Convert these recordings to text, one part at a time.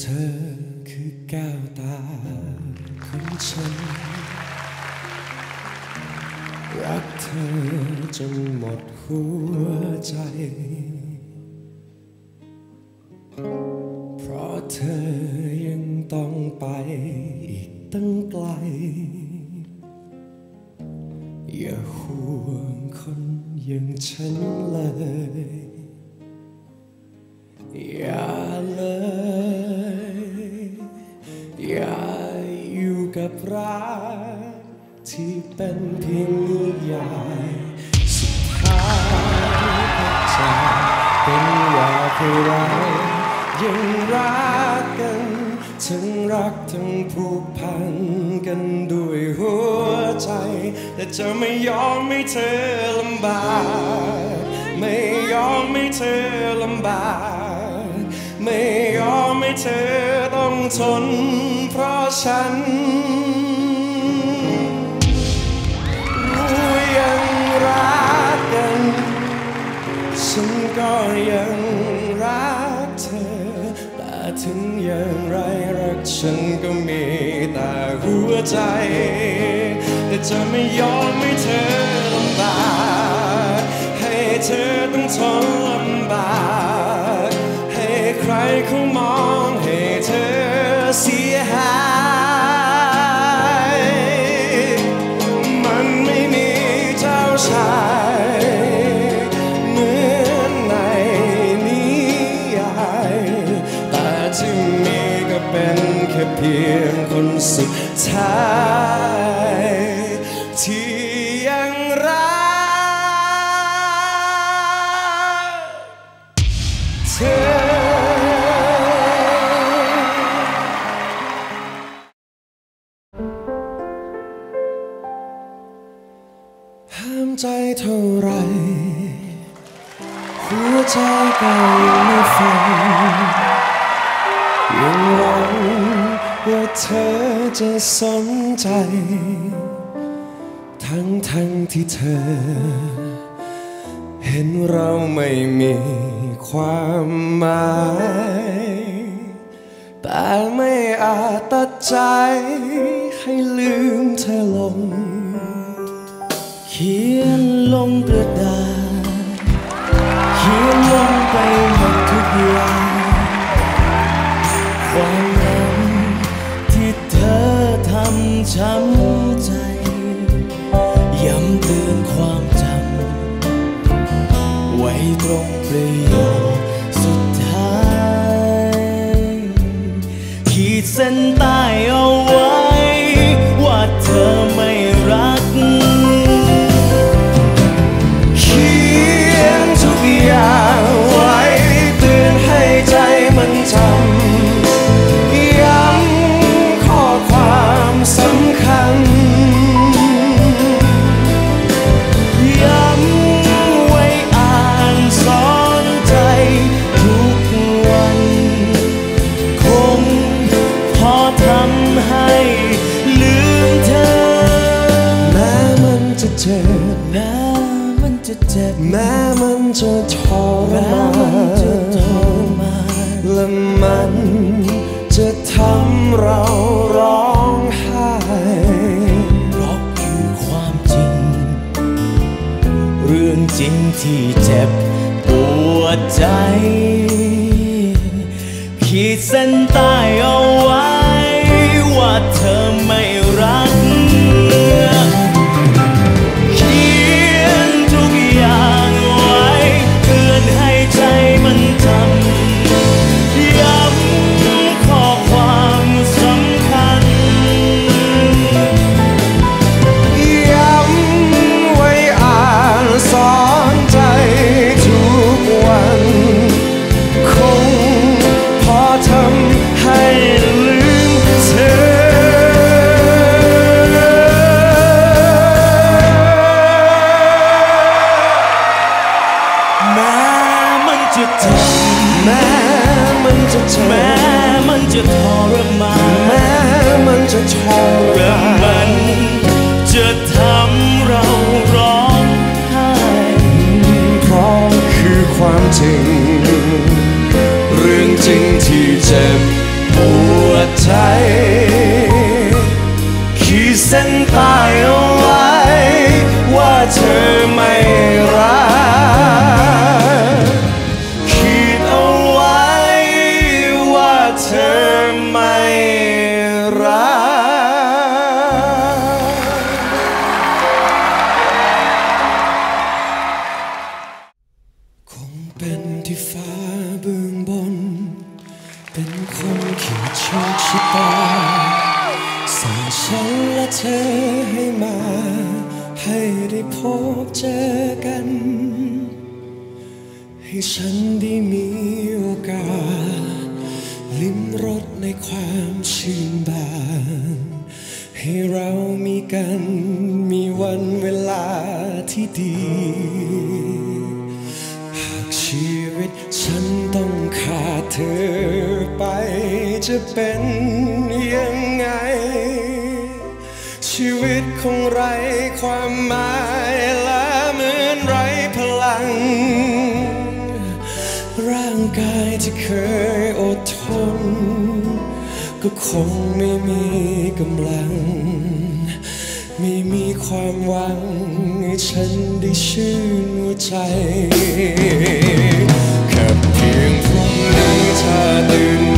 เธอคือแก้วตาของฉัน รักเธอจนหมดหัวใจ เพราะเธอยังต้องไปอีกตั้งไกล อย่าห่วงคนอย่างฉันเลย เป็นเพียงนิยายสุดท้ายก็จะเป็นว่าใครเรายังรักกันทั้งรักทั้งผูกพันกันด้วยหัวใจ แต่จะไม่ยอมให้เธอลำบาก ไม่ยอมให้เธอลำบาก ไม่ยอมให้เธอต้องทนเพราะฉัน ก็ยังรักเธอ แต่ถึงอย่างไรรักฉันก็มีแต่หัวใจ แต่จะไม่ยอมให้เธอลำบากให้เธอต้องทน เป็นแค่เพียงคนสุดท้ายที่ยังรักเธอห้ามใจเท่าไรหัวใจก็ยังไม่ฟัง ยังหวังว่าเธอจะสนใจ ทั้งทั้งที่เธอ เห็นเราไม่มีความหมาย แต่ไม่อาจตัดใจให้ลืมเธอลง เขียนลงกระดาษ เขียนลงไปำช้ำใจ ย้ำเตือนความจำไว้ตรงประโยค ริงที่เจ็บปวดใจ ขีดเส้นใต้เอาไว้ ความจริง เรื่องจริงที่เจ็บปหัวใจขีดเส้นใต้เอาไว้ ว่าเธอไม่รักขีดเอาไว้ว่าเธอไม่ ให้ได้พบเจอกัน ให้ฉันได้มีโอกาส ลิ้มรสในความชื่นบาน ให้เรามีกัน มีวันเวลาที่ดี หากชีวิตฉันต้องขาดเธอไปจะเป็นยังไง ชีวิตคงไร้ความหมายและเหมือนไร้พลัง ร่างกายที่เคยอดทน ก็คงไม่มีกำลัง ไม่มีความหวังให้ฉันได้ชื่นหัวใจแค่เพียงพรุ่งนี้ถ้าตื่น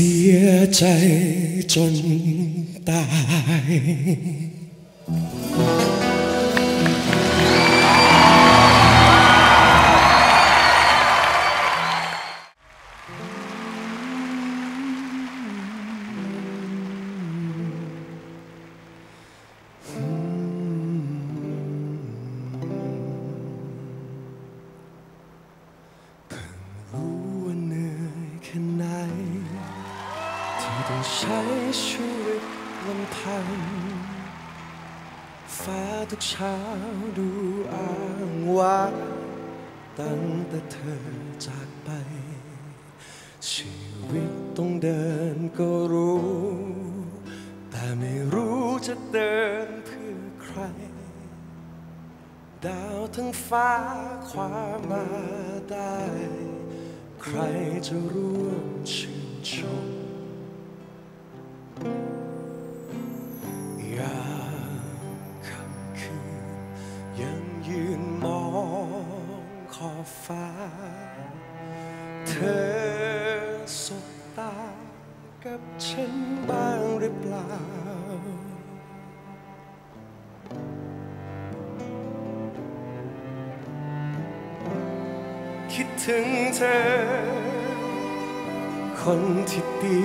เสียใกเช้าดูอ้างว้างตั้งแต่เธอจากไป ชีวิตต้องเดินก็รู้ แต่ไม่รู้จะเดินเพื่อใคร ดาวทั้งฟ้าความมาได้ ใครจะร่วมชื่นชม คิดถึงเธอ คนที่ดี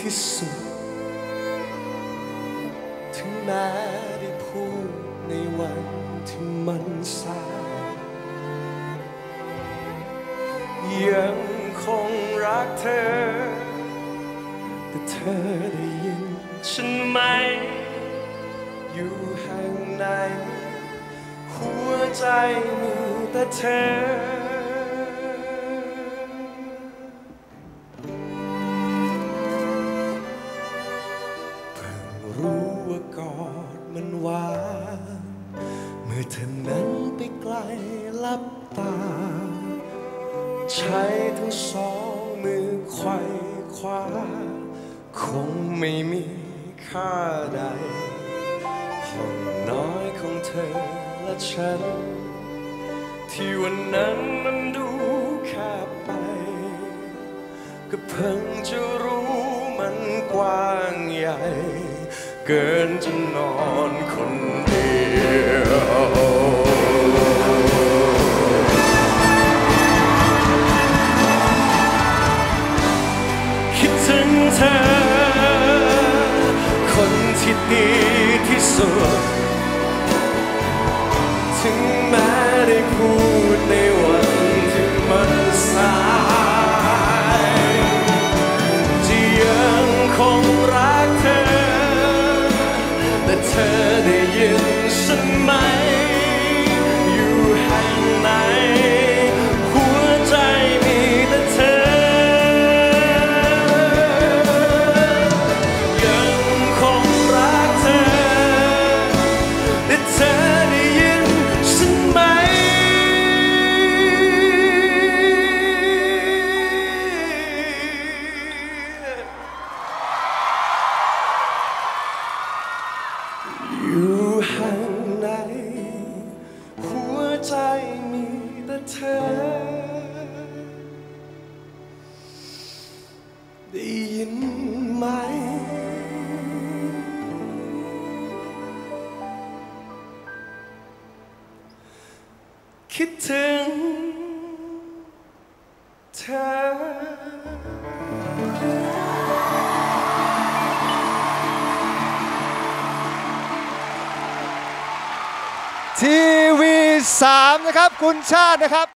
ที่สุด ถึงแม้ได้พูดในวันที่มันสายยังคงรักเธอ แต่เธอได้ยินฉันไหม อยู่แห่งไหนหัวใจมีแต่เธอ กอดมันหวานเมื่อเธอนั้นไปไกลลับตา ใช้ทั้งสองมือไขว่คว้า คงไม่มีค่าใดห้องน้อยของเธอและฉัน ที่วันนั้นมันดูแคบไป ก็เพิ่งจะรู้มันกว้างใหญ่ เกินจะนอนคนเดียวคิดถึงเธ eternity. คิดถึงเธอทีวี3นะครับ คุณชาตินะครับ